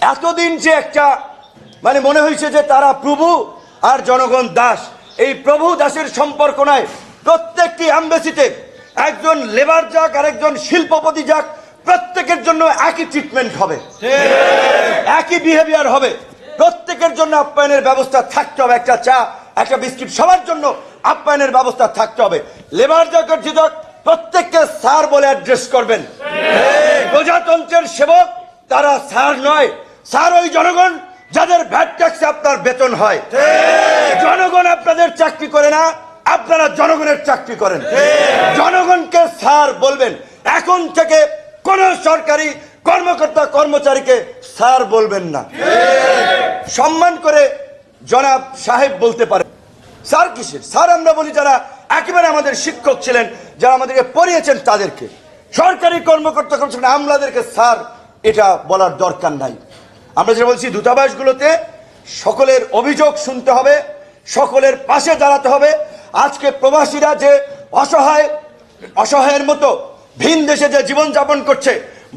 এতদিন যে একটা মানে মনে হয়েছে যে তারা প্রভু আর জনগণ দাস। এই প্রভু দাসের সম্পর্ক নয় প্রত্যেকটি অ্যাম্বাসিতে একজন লেবার যাক আর একজন শিল্পপতি যাক প্রত্যেকের জন্য একই ট্রিটমেন্ট হবে। একই বিহেভিয়ার হবে। প্রত্যেকের জন্য আপ্যায়নের ব্যবস্থা থাকতে হবে। একটা চা একটা বিস্কিট সবার জন্য আপ্যায়নের ব্যবস্থা থাকতে হবে। লেবার যাকের জিদক প্রত্যেককে স্যার বলে অ্যাড্রেস করবেন। প্রজাতন্ত্রের সেবক তারা স্যার নয়। স্যার, ওই জনগণ যাদের ভ্যাট ট্যাক্সে আপনার বেতন হয়, জনগণ আপনাদের চাকরি করে না, আপনারা জনগণের চাকরি করেন। জনগণকে স্যার বলবেন, এখন থেকে কোন সরকারি কর্মকর্তা কর্মচারীকে স্যার বলবেন না। সম্মান করে জনাব সাহেব বলতে পারে। স্যার কিসের? স্যার, আমরা বলি যারা একেবারে আমাদের শিক্ষক ছিলেন, যারা আমাদেরকে পড়িয়েছেন তাদেরকে। সরকারি কর্মকর্তা কর্মচারী আমলাদেরকে স্যার, এটা বলার দরকার নাই। আমরা যেটা বলছি দূতাবাসগুলোতে সকলের অভিযোগ শুনতে হবে সকলের পাশে দাঁড়াতে হবে। আজকে প্রবাসীরা যে অসহায় অসহায়ের মতো ভিন দেশে যে জীবনযাপন করছে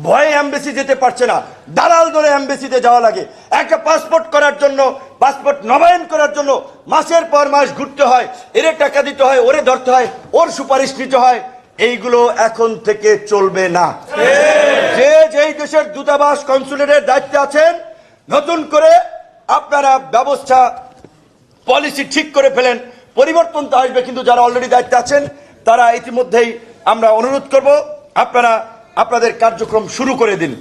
ভয়ে অ্যাম্বাসি যেতে পারছে না। দালাল ধরে অ্যাম্বাসিতে যাওয়া লাগে। একটা পাসপোর্ট করার জন্য পাসপোর্ট নবায়ন করার জন্য মাসের পর মাস ঘুরতে হয় এরে টাকা দিতে হয় ওরে ধরতে হয় ওর সুপারিশ নিতে হয়। এইগুলো এখন থেকে চলবে না। যে যেই দেশের দূতাবাস কনসুলেটের দায়িত্বে আছেন নতুন করে আপনারা ব্যবস্থা পলিসি ঠিক করে ফেলেন। পরিবর্তন তো আসবে, কিন্তু যারা অলরেডি দায়িত্বে আছেন, তারা ইতিমধ্যেই আমরা অনুরোধ করব, আপনারা আপনাদের কার্যক্রম শুরু করে দিন।